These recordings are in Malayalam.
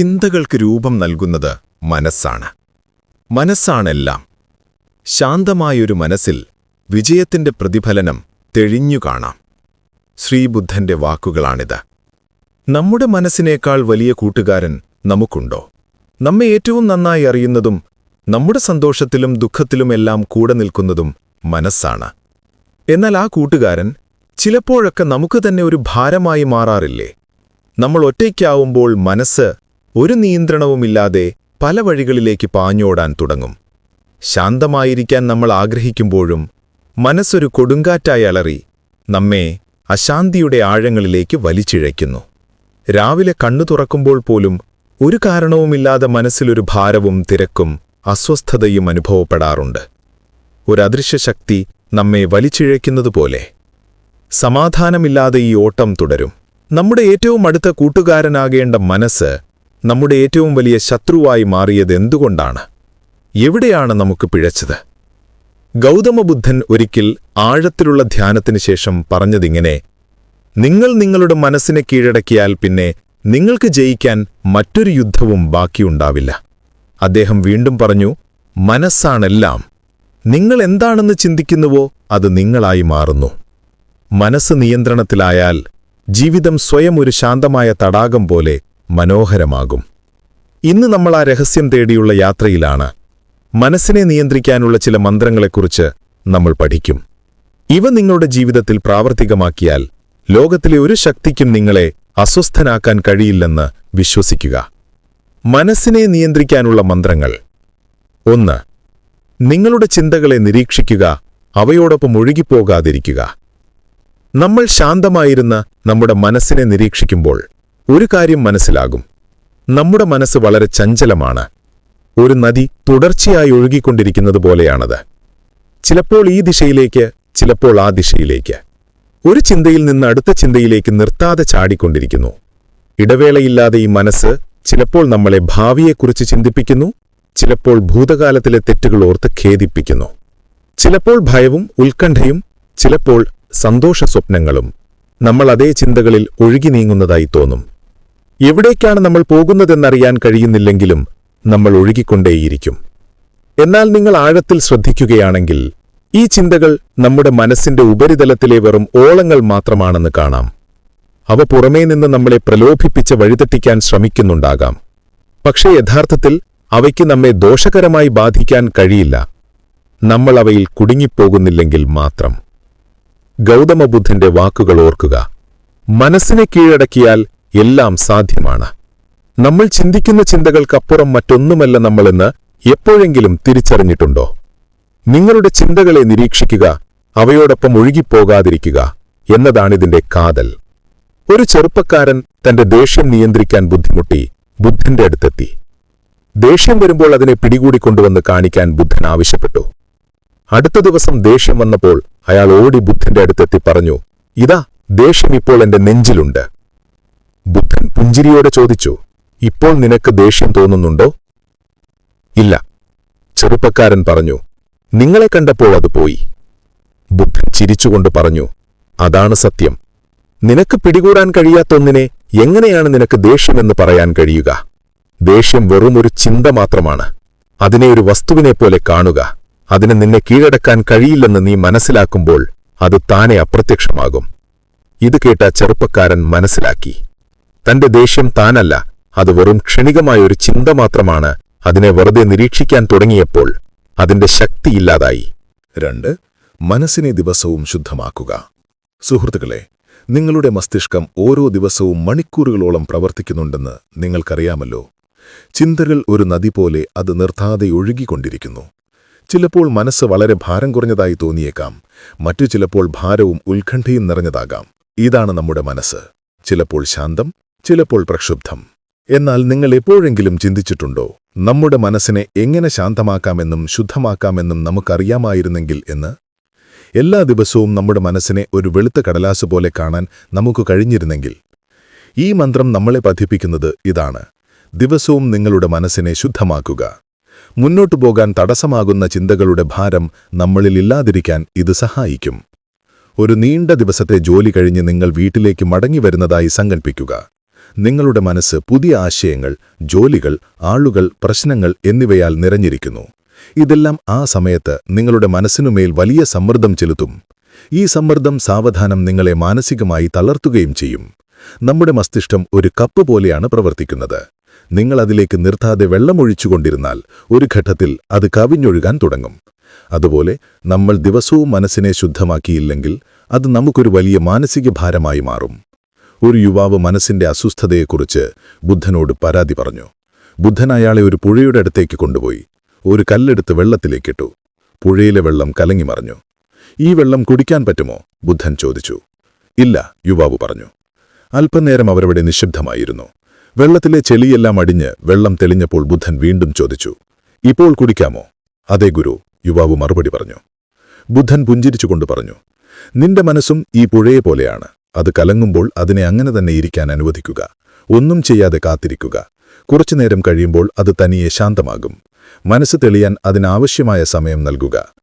ചിന്തകൾക്ക് രൂപം നൽകുന്നത് മനസ്സാണ്. മനസ്സാണെല്ലാം. ശാന്തമായൊരു മനസ്സിൽ വിജയത്തിന്റെ പ്രതിഫലനം തെളിഞ്ഞു കാണാം. വാക്കുകളാണിത്. നമ്മുടെ മനസ്സിനേക്കാൾ വലിയ കൂട്ടുകാരൻ നമുക്കുണ്ടോ? നമ്മെ ഏറ്റവും നന്നായി അറിയുന്നതും നമ്മുടെ സന്തോഷത്തിലും ദുഃഖത്തിലുമെല്ലാം കൂടെ നിൽക്കുന്നതും മനസ്സാണ്. എന്നാൽ ആ കൂട്ടുകാരൻ ചിലപ്പോഴൊക്കെ നമുക്ക് തന്നെ ഒരു ഭാരമായി മാറാറില്ലേ? നമ്മൾ ഒറ്റയ്ക്കാവുമ്പോൾ മനസ്സ് ഒരു നിയന്ത്രണവുമില്ലാതെ പല വഴികളിലേക്ക് പാഞ്ഞോടാൻ തുടങ്ങും. ശാന്തമായിരിക്കാൻ നമ്മൾ ആഗ്രഹിക്കുമ്പോഴും മനസ്സൊരു കൊടുങ്കാറ്റായി അലറി നമ്മെ അശാന്തിയുടെ ആഴങ്ങളിലേക്ക് വലിച്ചിഴയ്ക്കുന്നു. രാവിലെ കണ്ണു തുറക്കുമ്പോൾ പോലും ഒരു കാരണവുമില്ലാതെ മനസ്സിലൊരു ഭാരവും തിരക്കും അസ്വസ്ഥതയും അനുഭവപ്പെടാറുണ്ട്. ഒരദൃശ്യശക്തി നമ്മെ വലിച്ചിഴയ്ക്കുന്നതുപോലെ. സമാധാനമില്ലാതെ ഈ ഓട്ടം തുടരും. നമ്മുടെ ഏറ്റവും അടുത്ത കൂട്ടുകാരനാകേണ്ട മനസ്സ് നമ്മുടെ ഏറ്റവും വലിയ ശത്രുവായി മാറിയത് എന്തുകൊണ്ടാണ്? എവിടെയാണ് നമുക്ക് പിഴച്ചത്? ഗൗതമബുദ്ധൻ ഒരിക്കൽ ആഴത്തിലുള്ള ധ്യാനത്തിനു ശേഷം പറഞ്ഞതിങ്ങനെ നിങ്ങൾ നിങ്ങളുടെ മനസ്സിനെ കീഴടക്കിയാൽ പിന്നെ നിങ്ങൾക്ക് ജയിക്കാൻ മറ്റൊരു യുദ്ധവും ബാക്കിയുണ്ടാവില്ല. അദ്ദേഹം വീണ്ടും പറഞ്ഞു മനസ്സാണെല്ലാം. നിങ്ങൾ എന്താണെന്ന് ചിന്തിക്കുന്നുവോ അത് നിങ്ങളായി മാറുന്നു. മനസ്സ് നിയന്ത്രണത്തിലായാൽ ജീവിതം സ്വയം ഒരു ശാന്തമായ തടാകം പോലെ മനോഹരമാകും. ഇന്ന് നമ്മൾ ആ രഹസ്യം തേടിയുള്ള യാത്രയിലാണ് മനസ്സിനെ നിയന്ത്രിക്കാനുള്ള ചില മന്ത്രങ്ങളെക്കുറിച്ച് നമ്മൾ പഠിക്കും. ഇവ നിങ്ങളുടെ ജീവിതത്തിൽ പ്രാവർത്തികമാക്കിയാൽ ലോകത്തിലെ ഒരു ശക്തിക്കും നിങ്ങളെ അസ്വസ്ഥനാക്കാൻ കഴിയില്ലെന്ന് വിശ്വസിക്കുക. മനസ്സിനെ നിയന്ത്രിക്കാനുള്ള മന്ത്രങ്ങൾ. ഒന്ന് നിങ്ങളുടെ ചിന്തകളെ നിരീക്ഷിക്കുക അവയോടൊപ്പം ഒഴുകിപ്പോകാതിരിക്കുക. നമ്മൾ ശാന്തമായിരുന്ന നമ്മുടെ മനസ്സിനെ നിരീക്ഷിക്കുമ്പോൾ ഒരു കാര്യം മനസ്സിലാകും. നമ്മുടെ മനസ്സ് വളരെ ചഞ്ചലമാണ്. ഒരു നദി തുടർച്ചയായി ഒഴുകിക്കൊണ്ടിരിക്കുന്നത് പോലെയാണത് ചിലപ്പോൾ ഈ ദിശയിലേക്ക് ചിലപ്പോൾ ആ ദിശയിലേക്ക്. ഒരു ചിന്തയിൽ നിന്ന് അടുത്ത ചിന്തയിലേക്ക് നിർത്താതെ ചാടിക്കൊണ്ടിരിക്കുന്നു. ഇടവേളയില്ലാതെ ഈ മനസ്സ് ചിലപ്പോൾ നമ്മളെ ഭാവിയെക്കുറിച്ച് ചിന്തിപ്പിക്കുന്നു ചിലപ്പോൾ ഭൂതകാലത്തിലെ തെറ്റുകൾ ഓർത്ത് ഖേദിപ്പിക്കുന്നു. ചിലപ്പോൾ ഭയവും ഉത്കണ്ഠയും ചിലപ്പോൾ സന്തോഷ സ്വപ്നങ്ങളും നമ്മൾ അതേ ചിന്തകളിൽ ഒഴുകി നീങ്ങുന്നതായി തോന്നും. എവിടേക്കാണ് നമ്മൾ പോകുന്നതെന്നറിയാൻ കഴിയുന്നില്ലെങ്കിലും നമ്മൾ ഒഴുകിക്കൊണ്ടേയിരിക്കും. എന്നാൽ നിങ്ങൾ ആഴത്തിൽ ശ്രദ്ധിക്കുകയാണെങ്കിൽ ഈ ചിന്തകൾ നമ്മുടെ മനസ്സിന്റെ ഉപരിതലത്തിലെ വെറും ഓളങ്ങൾ മാത്രമാണെന്ന് കാണാം. അവ പുറമേ നിന്ന് നമ്മളെ പ്രലോഭിപ്പിച്ച് വഴിതെറ്റിക്കാൻ ശ്രമിക്കുന്നുണ്ടാകാം. പക്ഷേ യഥാർത്ഥത്തിൽ അവയ്ക്ക് നമ്മെ ദോഷകരമായി ബാധിക്കാൻ കഴിയില്ല. നമ്മൾ അവയിൽ കുടുങ്ങിപ്പോകുന്നില്ലെങ്കിൽ മാത്രം. ഗൗതമബുദ്ധന്റെ വാക്കുകൾ ഓർക്കുക. മനസ്സിനെ കീഴടക്കിയാൽ എല്ലാം സാധ്യമാണ്. നമ്മൾ ചിന്തിക്കുന്ന ചിന്തകൾക്കപ്പുറം മറ്റൊന്നുമല്ല നമ്മളെന്ന് എപ്പോഴെങ്കിലും തിരിച്ചറിഞ്ഞിട്ടുണ്ടോ? നിങ്ങളുടെ ചിന്തകളെ നിരീക്ഷിക്കുക അവയോടൊപ്പം ഒഴുകിപ്പോകാതിരിക്കുക എന്നതാണിതിന്റെ കാതൽ. ഒരു ചെറുപ്പക്കാരൻ തന്റെ ദേഷ്യം നിയന്ത്രിക്കാൻ ബുദ്ധിമുട്ടി ബുദ്ധന്റെ അടുത്തെത്തി. ദേഷ്യം വരുമ്പോൾ അതിനെ പിടികൂടിക്കൊണ്ടുവന്ന് കാണിക്കാൻ ബുദ്ധൻ ആവശ്യപ്പെട്ടു. അടുത്ത ദിവസം ദേഷ്യം വന്നപ്പോൾ അയാൾ ഓടി ബുദ്ധന്റെ അടുത്തെത്തി പറഞ്ഞു ഇതാ ദേഷ്യം ഇപ്പോൾ എന്റെ നെഞ്ചിലുണ്ട്. ബുദ്ധൻ പുഞ്ചിരിയോടെ ചോദിച്ചു ഇപ്പോൾ നിനക്ക് ദേഷ്യം തോന്നുന്നുണ്ടോ? ഇല്ല ചെറുപ്പക്കാരൻ പറഞ്ഞു നിങ്ങളെ കണ്ടപ്പോൾ അത് പോയി. ബുദ്ധൻ ചിരിച്ചുകൊണ്ട് പറഞ്ഞു അതാണ് സത്യം. നിനക്ക് പിടികൂടാൻ കഴിയാത്ത ഒന്നിനെ എങ്ങനെയാണ് നിനക്ക് ദേഷ്യമെന്ന് പറയാൻ കഴിയുക? ദേഷ്യം വെറുമൊരു ചിന്ത മാത്രമാണ്. അതിനെ ഒരു വസ്തുവിനെപ്പോലെ കാണുക. അതിന് നിന്നെ കീഴടക്കാൻ കഴിയില്ലെന്ന് നീ മനസ്സിലാക്കുമ്പോൾ അത് താനെ അപ്രത്യക്ഷമാകും. ഇത് കേട്ട ചെറുപ്പക്കാരൻ മനസ്സിലാക്കി. തന്റെ ദേഷ്യം താനല്ല അത് വെറും ക്ഷണികമായൊരു ചിന്ത മാത്രമാണ് അതിനെ വെറുതെ നിരീക്ഷിക്കാൻ തുടങ്ങിയപ്പോൾ അതിന്റെ ശക്തിയില്ലാതായി രണ്ട് മനസ്സിനെ ദിവസവും ശുദ്ധമാക്കുക. സുഹൃത്തുക്കളെ നിങ്ങളുടെ മസ്തിഷ്കം ഓരോ ദിവസവും മണിക്കൂറുകളോളം പ്രവർത്തിക്കുന്നുണ്ടെന്ന് നിങ്ങൾക്കറിയാമല്ലോ. ചിന്തകൾ ഒരു നദി പോലെ അത് നിർത്താതെ ഒഴുകിക്കൊണ്ടിരിക്കുന്നു. ചിലപ്പോൾ മനസ്സ് വളരെ ഭാരം കുറഞ്ഞതായി തോന്നിയേക്കാം. മറ്റു ചിലപ്പോൾ ഭാരവും ഉത്കണ്ഠയും നിറഞ്ഞതാകാം. ഇതാണ് നമ്മുടെ മനസ്സ്. ചിലപ്പോൾ ശാന്തം ചിലപ്പോൾ പ്രക്ഷുബ്ധം. എന്നാൽ നിങ്ങൾ എപ്പോഴെങ്കിലും ചിന്തിച്ചിട്ടുണ്ടോ നമ്മുടെ മനസ്സിനെ എങ്ങനെ ശാന്തമാക്കാമെന്നും ശുദ്ധമാക്കാമെന്നും നമുക്കറിയാമായിരുന്നെങ്കിൽ എന്ന്? എല്ലാ ദിവസവും നമ്മുടെ മനസ്സിനെ ഒരു വെളുത്ത കടലാസ് പോലെ കാണാൻ നമുക്ക് കഴിഞ്ഞിരുന്നെങ്കിൽ. ഈ മന്ത്രം നമ്മളെ പഠിപ്പിക്കുന്നത് ഇതാണ്. ദിവസവും നിങ്ങളുടെ മനസ്സിനെ ശുദ്ധമാക്കുക. മുന്നോട്ടു പോകാൻ തടസ്സമാകുന്ന ചിന്തകളുടെ ഭാരം നമ്മളിൽ ഇല്ലാതിരിക്കാൻ ഇത് സഹായിക്കും. ഒരു നീണ്ട ദിവസത്തെ ജോലി കഴിഞ്ഞ് നിങ്ങൾ വീട്ടിലേക്ക് മടങ്ങി വരുന്നതായി സങ്കൽപ്പിക്കുക. നിങ്ങളുടെ മനസ്സ് പുതിയ ആശയങ്ങൾ ജോലികൾ ആളുകൾ പ്രശ്നങ്ങൾ എന്നിവയാൽ നിറഞ്ഞിരിക്കുന്നു. ഇതെല്ലാം ആ സമയത്ത് നിങ്ങളുടെ മനസ്സിനുമേൽ വലിയ സമ്മർദ്ദം ചെലുത്തും. ഈ സമ്മർദ്ദം സാവധാനം നിങ്ങളെ മാനസികമായി തളർത്തുകയും ചെയ്യും. നമ്മുടെ മസ്തിഷ്കം ഒരു കപ്പ് പോലെയാണ് പ്രവർത്തിക്കുന്നത്. നിങ്ങൾ അതിലേക്ക് നിർത്താതെ വെള്ളമൊഴിച്ചുകൊണ്ടിരുന്നാൽ ഒരു ഘട്ടത്തിൽ അത് കവിഞ്ഞൊഴുകാൻ തുടങ്ങും. അതുപോലെ നമ്മൾ ദിവസവും മനസ്സിനെ ശുദ്ധമാക്കിയില്ലെങ്കിൽ അത് നമുക്കൊരു വലിയ മാനസിക ഭാരമായി മാറും. ഒരു യുവാവ് മനസ്സിന്റെ അസ്വസ്ഥതയെക്കുറിച്ച് ബുദ്ധനോട് പരാതി പറഞ്ഞു. ബുദ്ധൻ അയാളെ ഒരു പുഴയുടെ അടുത്തേക്ക് കൊണ്ടുപോയി. ഒരു കല്ലെടുത്ത് വെള്ളത്തിലേക്കിട്ടു. പുഴയിലെ വെള്ളം കലങ്ങി മറിഞ്ഞു. ഈ വെള്ളം കുടിക്കാൻ പറ്റുമോ? ബുദ്ധൻ ചോദിച്ചു. ഇല്ല യുവാവ് പറഞ്ഞു. അല്പനേരം അവരവിടെ നിശബ്ദമായിരുന്നു. വെള്ളത്തിലെ ചെളിയെല്ലാം അടിഞ്ഞ് വെള്ളം തെളിഞ്ഞപ്പോൾ ബുദ്ധൻ വീണ്ടും ചോദിച്ചു ഇപ്പോൾ കുടിക്കാമോ? അതെ ഗുരു യുവാവ് മറുപടി പറഞ്ഞു. ബുദ്ധൻ പുഞ്ചിരിച്ചുകൊണ്ട് പറഞ്ഞു നിന്റെ മനസ്സും ഈ പുഴയെ പോലെയാണ്. അത് കലങ്ങുമ്പോൾ അതിനെ അങ്ങനെ തന്നെ ഇരിക്കാൻ അനുവദിക്കുക. ഒന്നും ചെയ്യാതെ കാത്തിരിക്കുക. കുറച്ചുനേരം കഴിയുമ്പോൾ അത് തനിയെ ശാന്തമാകും. മനസ്സ് തെളിയാൻ അതിനാവശ്യമായ സമയം നൽകുക.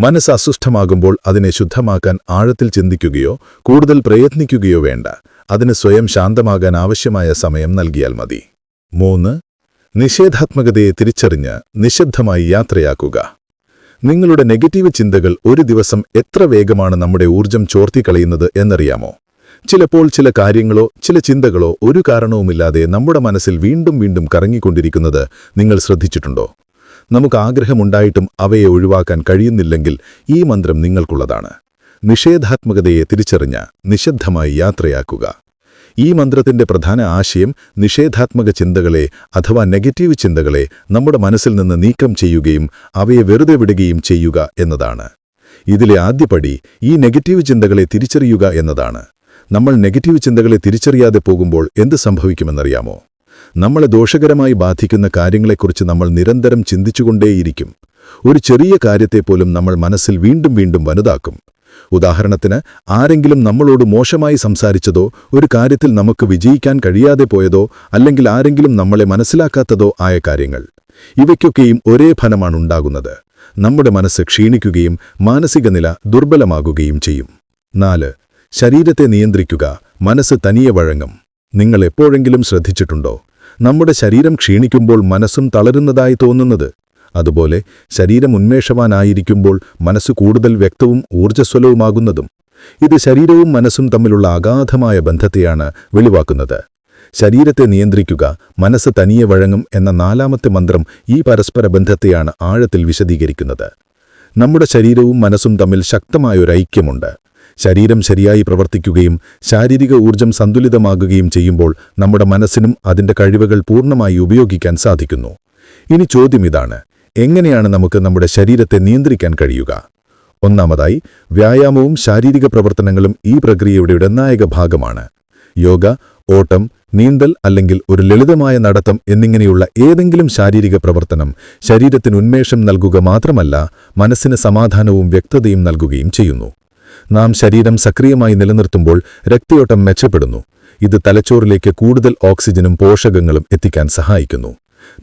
മനസ്സ് അസ്വസ്ഥമാകുമ്പോൾ അതിനെ ശുദ്ധമാക്കാൻ ആഴത്തിൽ ചിന്തിക്കുകയോ കൂടുതൽ പ്രയത്നിക്കുകയോ വേണ്ട. അതിന് സ്വയം ശാന്തമാകാൻ ആവശ്യമായ സമയം നൽകിയാൽ മതി. മൂന്ന് നിഷേധാത്മകതയെ തിരിച്ചറിഞ്ഞ് നിശബ്ദമായി യാത്രയാക്കുക. നിങ്ങളുടെ നെഗറ്റീവ് ചിന്തകൾ ഒരു ദിവസം എത്ര വേഗമാണ് നമ്മുടെ ഊർജം ചോർത്തിക്കളയുന്നത് എന്നറിയാമോ? ചിലപ്പോൾ ചില കാര്യങ്ങളോ ചില ചിന്തകളോ ഒരു കാരണവുമില്ലാതെ നമ്മുടെ മനസ്സിൽ വീണ്ടും വീണ്ടും കറങ്ങിക്കൊണ്ടിരിക്കുന്നത് നിങ്ങൾ ശ്രദ്ധിച്ചിട്ടുണ്ടോ? നമുക്ക് ആഗ്രഹമുണ്ടായിട്ടും അവയെ ഒഴിവാക്കാൻ കഴിയുന്നില്ലെങ്കിൽ ഈ മന്ത്രം നിങ്ങൾക്കുള്ളതാണ്. നിഷേധാത്മകതയെ തിരിച്ചറിഞ്ഞ് നിശബ്ദമായി യാത്രയാക്കുക. ഈ മന്ത്രത്തിന്റെ പ്രധാന ആശയം നിഷേധാത്മക ചിന്തകളെ അഥവാ നെഗറ്റീവ് ചിന്തകളെ നമ്മുടെ മനസ്സിൽ നിന്ന് നീക്കം ചെയ്യുകയും അവയെ വെറുതെ വിടുകയും ചെയ്യുക എന്നതാണ്. ഇതിലെ ആദ്യപടി ഈ നെഗറ്റീവ് ചിന്തകളെ തിരിച്ചറിയുക എന്നതാണ്. നമ്മൾ നെഗറ്റീവ് ചിന്തകളെ തിരിച്ചറിയാതെ പോകുമ്പോൾ എന്ത് സംഭവിക്കുമെന്നറിയാമോ? നമ്മളെ ദോഷകരമായി ബാധിക്കുന്ന കാര്യങ്ങളെക്കുറിച്ച് നമ്മൾ നിരന്തരം ചിന്തിച്ചുകൊണ്ടേയിരിക്കും. ഒരു ചെറിയ കാര്യത്തെപ്പോലും നമ്മൾ മനസ്സിൽ വീണ്ടും വീണ്ടും വലുതാക്കും. ഉദാഹരണത്തിന് ആരെങ്കിലും നമ്മളോട് മോശമായി സംസാരിച്ചതോ ഒരു കാര്യത്തിൽ നമുക്ക് വിജയിക്കാൻ കഴിയാതെ പോയതോ അല്ലെങ്കിൽ ആരെങ്കിലും നമ്മളെ മനസ്സിലാക്കാത്തതോ ആയ കാര്യങ്ങൾ. ഇവയ്ക്കൊക്കെയും ഒരേ ഫലമാണ് ഉണ്ടാകുന്നത്. നമ്മുടെ മനസ്സ് ക്ഷീണിക്കുകയും മാനസിക നില ദുർബലമാകുകയും ചെയ്യും. നാല് ശരീരത്തെ നിയന്ത്രിക്കുക. മനസ്സ് തനിയെ വഴങ്ങും. നിങ്ങൾ എപ്പോഴെങ്കിലും ശ്രദ്ധിച്ചിട്ടുണ്ടോ? നമ്മുടെ ശരീരം ക്ഷീണിക്കുമ്പോൾ മനസ്സും തളരുന്നതായി തോന്നുന്നത്? അതുപോലെ ശരീരം ഉന്മേഷവാനായിരിക്കുമ്പോൾ മനസ്സ് കൂടുതൽ വ്യക്തവും ഊർജസ്വലവുമാകുന്നതും. ഇത് ശരീരവും മനസ്സും തമ്മിലുള്ള അഗാധമായ ബന്ധത്തെയാണ് വെളിവാക്കുന്നത്. ശരീരത്തെ നിയന്ത്രിക്കുക മനസ്സ് തനിയെ വഴങ്ങും എന്ന നാലാമത്തെ മന്ത്രം ഈ പരസ്പര ബന്ധത്തെയാണ് ആഴത്തിൽ വിശദീകരിക്കുന്നത്. നമ്മുടെ ശരീരവും മനസ്സും തമ്മിൽ ശക്തമായൊരു ഐക്യമുണ്ട്. ശരീരം ശരിയായി പ്രവർത്തിക്കുകയും ശാരീരിക ഊർജം സന്തുലിതമാകുകയും ചെയ്യുമ്പോൾ നമ്മുടെ മനസ്സിനും അതിന്റെ കഴിവുകൾ പൂർണമായി ഉപയോഗിക്കാൻ സാധിക്കുന്നു. ഇനി ചോദ്യം ഇതാണ്. എങ്ങനെയാണ് നമുക്ക് നമ്മുടെ ശരീരത്തെ നിയന്ത്രിക്കാൻ കഴിയുക? ഒന്നാമതായി വ്യായാമവും ശാരീരിക പ്രവർത്തനങ്ങളും ഈ പ്രക്രിയയുടെ നിർണായക ഭാഗമാണ്. യോഗ ഓട്ടം നീന്തൽ അല്ലെങ്കിൽ ഒരു ലളിതമായ നടത്തം എന്നിങ്ങനെയുള്ള ഏതെങ്കിലും ശാരീരിക പ്രവർത്തനം ശരീരത്തിന് ഉന്മേഷം നൽകുക മാത്രമല്ല മനസ്സിന് സമാധാനവും വ്യക്തതയും നൽകുകയും ചെയ്യുന്നു. നാം ശരീരം സക്രിയമായി നിലനിർത്തുമ്പോൾ രക്തയോട്ടം മെച്ചപ്പെടുന്നു. ഇത് തലച്ചോറിലേക്ക് കൂടുതൽ ഓക്സിജനും പോഷകങ്ങളും എത്തിക്കാൻ സഹായിക്കുന്നു.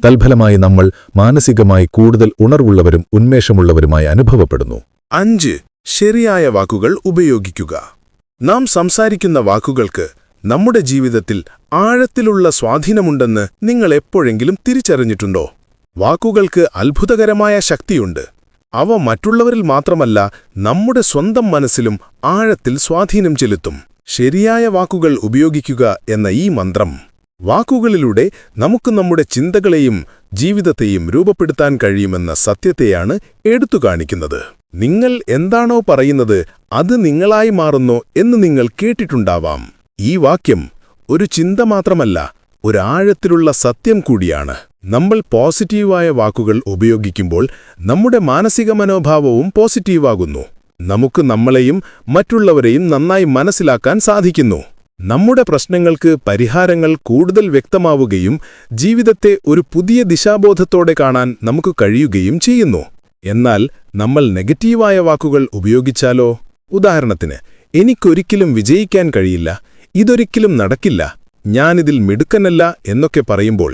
തൽഫലമായി നമ്മൾ മാനസികമായി കൂടുതൽ ഉണർവുള്ളവരും ഉന്മേഷമുള്ളവരുമായി അനുഭവപ്പെടുന്നു. അഞ്ച് ശരിയായ വാക്കുകൾ ഉപയോഗിക്കുക. നാം സംസാരിക്കുന്ന വാക്കുകൾക്ക് നമ്മുടെ ജീവിതത്തിൽ ആഴത്തിലുള്ള സ്വാധീനമുണ്ടെന്ന് നിങ്ങൾ എപ്പോഴെങ്കിലും തിരിച്ചറിഞ്ഞിട്ടുണ്ടോ? വാക്കുകൾക്ക് അത്ഭുതകരമായ ശക്തിയുണ്ട്. അവ മറ്റുള്ളവരിൽ മാത്രമല്ല നമ്മുടെ സ്വന്തം മനസ്സിലും ആഴത്തിൽ സ്വാധീനം ചെലുത്തും. ശരിയായ വാക്കുകൾ ഉപയോഗിക്കുക എന്ന ഈ മന്ത്രം. വാക്കുകളിലൂടെ നമുക്ക് നമ്മുടെ ചിന്തകളെയും ജീവിതത്തെയും രൂപപ്പെടുത്താൻ കഴിയുമെന്ന സത്യത്തെയാണ് എടുത്തുകാണിക്കുന്നത് നിങ്ങൾ എന്താണോ പറയുന്നത് അത് നിങ്ങളായി മാറുന്നോ എന്ന് നിങ്ങൾ കേട്ടിട്ടുണ്ടാവാം. ഈ വാക്യം ഒരു ചിന്ത മാത്രമല്ല ഒരാഴത്തിലുള്ള സത്യം കൂടിയാണ്. നമ്മൾ പോസിറ്റീവായ വാക്കുകൾ ഉപയോഗിക്കുമ്പോൾ നമ്മുടെ മാനസിക മനോഭാവവും പോസിറ്റീവാകുന്നു. നമുക്ക് നമ്മളെയും മറ്റുള്ളവരെയും നന്നായി മനസ്സിലാക്കാൻ സാധിക്കുന്നു. നമ്മുടെ പ്രശ്നങ്ങൾക്ക് പരിഹാരങ്ങൾ കൂടുതൽ വ്യക്തമാവുകയും ജീവിതത്തെ ഒരു പുതിയ ദിശാബോധത്തോടെ കാണാൻ നമുക്ക് കഴിയുകയും ചെയ്യുന്നു. എന്നാൽ നമ്മൾ നെഗറ്റീവായ വാക്കുകൾ ഉപയോഗിച്ചാലോ? ഉദാഹരണത്തിന് എനിക്കൊരിക്കലും വിജയിക്കാൻ കഴിയില്ല ഇതൊരിക്കലും നടക്കില്ല ഞാനിതിൽ മിടുക്കനല്ല എന്നൊക്കെ പറയുമ്പോൾ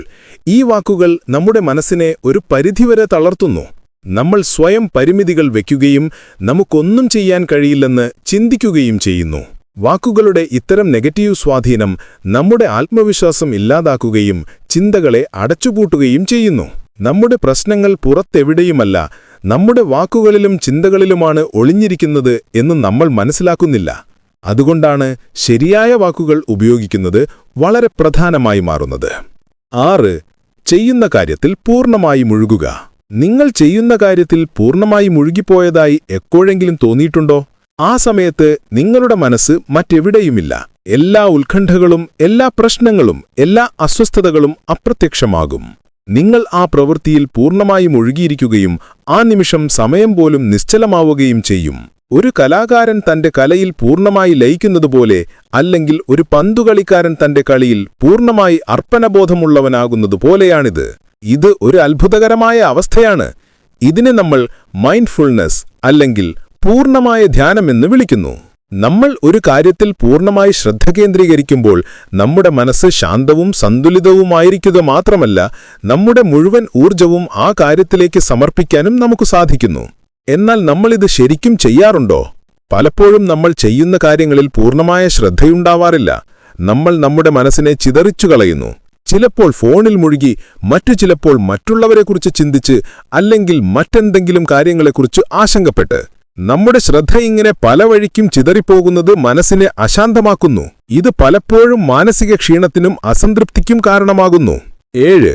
ഈ വാക്കുകൾ നമ്മുടെ മനസ്സിനെ ഒരു പരിധിവരെ തളർത്തുന്നു. നമ്മൾ സ്വയം പരിമിതികൾ വയ്ക്കുകയും നമുക്കൊന്നും ചെയ്യാൻ കഴിയില്ലെന്ന് ചിന്തിക്കുകയും ചെയ്യുന്നു. വാക്കുകളുടെ ഇത്തരം നെഗറ്റീവ് സ്വാധീനം നമ്മുടെ ആത്മവിശ്വാസം ഇല്ലാതാക്കുകയും ചിന്തകളെ അടച്ചുപൂട്ടുകയും ചെയ്യുന്നു. നമ്മുടെ പ്രശ്നങ്ങൾ പുറത്തെവിടെയുമല്ല നമ്മുടെ വാക്കുകളിലും ചിന്തകളിലുമാണ് ഒളിഞ്ഞിരിക്കുന്നത് എന്ന് നമ്മൾ മനസ്സിലാക്കുന്നില്ല. അതുകൊണ്ടാണ് ശരിയായ വാക്കുകൾ ഉപയോഗിക്കുന്നത് വളരെ പ്രധാനമായി മാറുന്നത്. ആറ് ചെയ്യുന്ന കാര്യത്തിൽ പൂർണമായി മുഴുകുക. നിങ്ങൾ ചെയ്യുന്ന കാര്യത്തിൽ പൂർണമായി മുഴുകിപ്പോയതായി എപ്പോഴെങ്കിലും തോന്നിയിട്ടുണ്ടോ? ആ സമയത്ത് നിങ്ങളുടെ മനസ്സ് മറ്റെവിടെയുമില്ല. എല്ലാ ഉത്കണ്ഠകളും എല്ലാ പ്രശ്നങ്ങളും എല്ലാ അസ്വസ്ഥതകളും അപ്രത്യക്ഷമാകും. നിങ്ങൾ ആ പ്രവൃത്തിയിൽ പൂർണമായും ഒഴുകിയിരിക്കുകയും ആ നിമിഷം സമയം പോലും നിശ്ചലമാവുകയും ചെയ്യും. ഒരു കലാകാരൻ തന്റെ കലയിൽ പൂർണമായി ലയിക്കുന്നതുപോലെ അല്ലെങ്കിൽ ഒരു പന്തുകളിക്കാരൻ തന്റെ കളിയിൽ പൂർണമായി അർപ്പണബോധമുള്ളവനാകുന്നതുപോലെയാണിത്. ഇത് ഒരു അത്ഭുതകരമായ അവസ്ഥയാണ്. ഇതിനെ നമ്മൾ മൈൻഡ്ഫുൾനെസ് അല്ലെങ്കിൽ പൂർണമായ ധ്യാനമെന്ന് വിളിക്കുന്നു. നമ്മൾ ഒരു കാര്യത്തിൽ പൂർണമായി ശ്രദ്ധ കേന്ദ്രീകരിക്കുമ്പോൾ നമ്മുടെ മനസ്സ് ശാന്തവും സന്തുലിതവുമായിരിക്കുക മാത്രമല്ല നമ്മുടെ മുഴുവൻ ഊർജവും ആ കാര്യത്തിലേക്ക് സമർപ്പിക്കാനും നമുക്ക് സാധിക്കുന്നു. എന്നാൽ നമ്മളിത് ശരിക്കും ചെയ്യാറുണ്ടോ? പലപ്പോഴും നമ്മൾ ചെയ്യുന്ന കാര്യങ്ങളിൽ പൂർണമായ ശ്രദ്ധയുണ്ടാവാറില്ല. നമ്മൾ നമ്മുടെ മനസ്സിനെ ചിതറിച്ചു കളയുന്നു. ചിലപ്പോൾ ഫോണിൽ മുഴുകി മറ്റു ചിലപ്പോൾ മറ്റുള്ളവരെക്കുറിച്ച് ചിന്തിച്ച് അല്ലെങ്കിൽ മറ്റെന്തെങ്കിലും കാര്യങ്ങളെക്കുറിച്ച് ആശങ്കപ്പെട്ട്. നമ്മുടെ ശ്രദ്ധ ഇങ്ങനെ പല വഴിക്കും ചിതറിപ്പോകുന്നത് മനസ്സിനെ അശാന്തമാക്കുന്നു. ഇത് പലപ്പോഴും മാനസിക ക്ഷീണത്തിനും അസംതൃപ്തിക്കും കാരണമാകുന്നു. ഏഴ്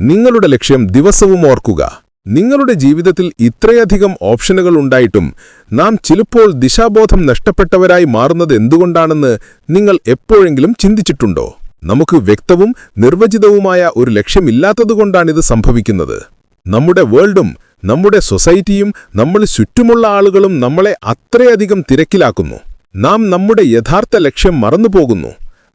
നിങ്ങളുടെ ലക്ഷ്യം ദിവസവും ഓർക്കുക. നിങ്ങളുടെ ജീവിതത്തിൽ ഇത്രയധികം ഓപ്ഷനുകൾ ഉണ്ടായിട്ടും നാം ചിലപ്പോൾ ദിശാബോധം നഷ്ടപ്പെട്ടവരായി മാറുന്നത് എന്തുകൊണ്ടാണെന്ന് നിങ്ങൾ എപ്പോഴെങ്കിലും ചിന്തിച്ചിട്ടുണ്ടോ? നമുക്ക് വ്യക്തവും നിർവചിതവുമായ ഒരു ലക്ഷ്യമില്ലാത്തതുകൊണ്ടാണിത് സംഭവിക്കുന്നത്. നമ്മുടെ വേൾഡും നമ്മുടെ സൊസൈറ്റിയും നമ്മൾ ചുറ്റുമുള്ള ആളുകളും നമ്മളെ അത്രയധികം തിരക്കിലാക്കുന്നു. നാം നമ്മുടെ യഥാർത്ഥ ലക്ഷ്യം മറന്നുപോകുന്നു.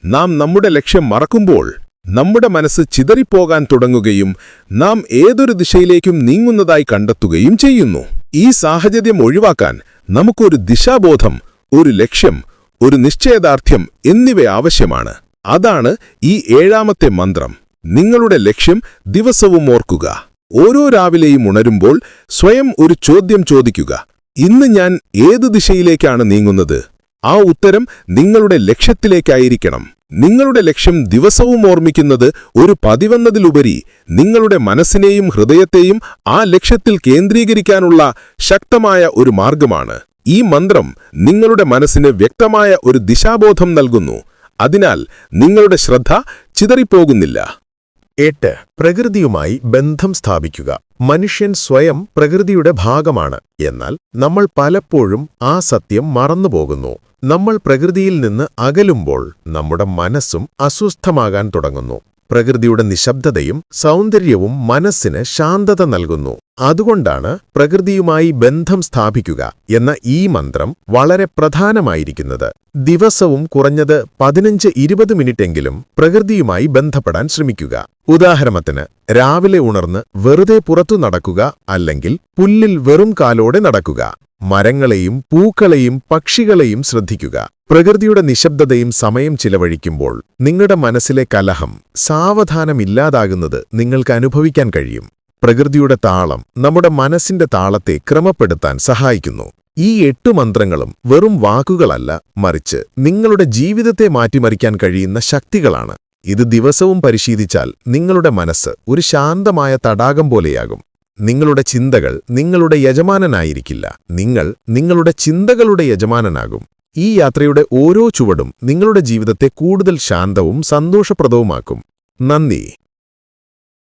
നാം നമ്മുടെ ലക്ഷ്യം മറക്കുമ്പോൾ നമ്മുടെ മനസ്സ് ചിതറിപ്പോകാൻ തുടങ്ങുകയും നാം ഏതൊരു ദിശയിലേക്കും നീങ്ങുന്നതായി കണ്ടെത്തുകയും ചെയ്യുന്നു. ഈ സാഹചര്യം ഒഴിവാക്കാൻ നമുക്കൊരു ദിശാബോധം ഒരു ലക്ഷ്യം ഒരു നിശ്ചയദാർഢ്യം എന്നിവ ആവശ്യമാണ്. അതാണ് ഈ ഏഴാമത്തെ മന്ത്രം. നിങ്ങളുടെ ലക്ഷ്യം ദിവസവും ഓർക്കുക. ഓരോ രാവിലെയും ഉണരുമ്പോൾ സ്വയം ഒരു ചോദ്യം ചോദിക്കുക. ഇന്ന് ഞാൻ ഏത് ദിശയിലേക്കാണ് നീങ്ങുന്നത്? ആ ഉത്തരം നിങ്ങളുടെ ലക്ഷ്യത്തിലേക്കായിരിക്കണം. നിങ്ങളുടെ ലക്ഷ്യം ദിവസവും ഓർമ്മിക്കുന്നത് ഒരു പതിവെന്നതിലുപരി നിങ്ങളുടെ മനസ്സിനെയും ഹൃദയത്തെയും ആ ലക്ഷ്യത്തിൽ കേന്ദ്രീകരിക്കാനുള്ള ശക്തമായ ഒരു മാർഗമാണ് ഈ മന്ത്രം നിങ്ങളുടെ മനസ്സിന് വ്യക്തമായ ഒരു ദിശാബോധം നൽകുന്നു. അതിനാൽ നിങ്ങളുടെ ശ്രദ്ധ ചിതറിപ്പോകുന്നില്ല. എട്ട്. പ്രകൃതിയുമായി ബന്ധം സ്ഥാപിക്കുക. മനുഷ്യൻ സ്വയം പ്രകൃതിയുടെ ഭാഗമാണ്. എന്നാൽ നമ്മൾ പലപ്പോഴും ആ സത്യം മറന്നുപോകുന്നു. നമ്മൾ പ്രകൃതിയിൽ നിന്ന് അകലുമ്പോൾ നമ്മുടെ മനസ്സും അസ്വസ്ഥമാകാൻ തുടങ്ങുന്നു. പ്രകൃതിയുടെ നിശബ്ദതയും സൗന്ദര്യവും മനസ്സിന് ശാന്തത നൽകുന്നു. അതുകൊണ്ടാണ് പ്രകൃതിയുമായി ബന്ധം സ്ഥാപിക്കുക എന്ന ഈ മന്ത്രം വളരെ പ്രധാനമായിരിക്കുന്നത്. ദിവസവും കുറഞ്ഞത് പതിനഞ്ച് ഇരുപത് മിനിറ്റെങ്കിലും പ്രകൃതിയുമായി ബന്ധപ്പെടാൻ ശ്രമിക്കുക. ഉദാഹരണത്തിന് രാവിലെ ഉണർന്ന് വെറുതെ പുറത്തു നടക്കുക അല്ലെങ്കിൽ പുല്ലിൽ വെറും കാലോടെ നടക്കുക. മരങ്ങളെയും പൂക്കളെയും പക്ഷികളെയും ശ്രദ്ധിക്കുക. പ്രകൃതിയുടെ നിശബ്ദതയും സമയം ചിലവഴിക്കുമ്പോൾ നിങ്ങളുടെ മനസ്സിലെ കലഹം സാവധാനമില്ലാതാകുന്നത് നിങ്ങൾക്ക് അനുഭവിക്കാൻ കഴിയും. പ്രകൃതിയുടെ താളം നമ്മുടെ മനസ്സിന്റെ താളത്തെ ക്രമപ്പെടുത്താൻ സഹായിക്കുന്നു. ഈ എട്ടു മന്ത്രങ്ങളും വെറും വാക്കുകളല്ല മറിച്ച് നിങ്ങളുടെ ജീവിതത്തെ മാറ്റിമറിക്കാൻ കഴിയുന്ന ശക്തികളാണ്. ഇത് ദിവസവും പരിശീലിച്ചാൽ നിങ്ങളുടെ മനസ്സ് ഒരു ശാന്തമായ തടാകം പോലെയാകും. നിങ്ങളുടെ ചിന്തകൾ നിങ്ങളുടെ യജമാനനായിരിക്കില്ല. നിങ്ങൾ നിങ്ങളുടെ ചിന്തകളുടെ യജമാനനാകും. ഈ യാത്രയുടെ ഓരോ ചുവടും നിങ്ങളുടെ ജീവിതത്തെ കൂടുതൽ ശാന്തവും സന്തോഷപ്രദവുമാക്കും. നന്ദി.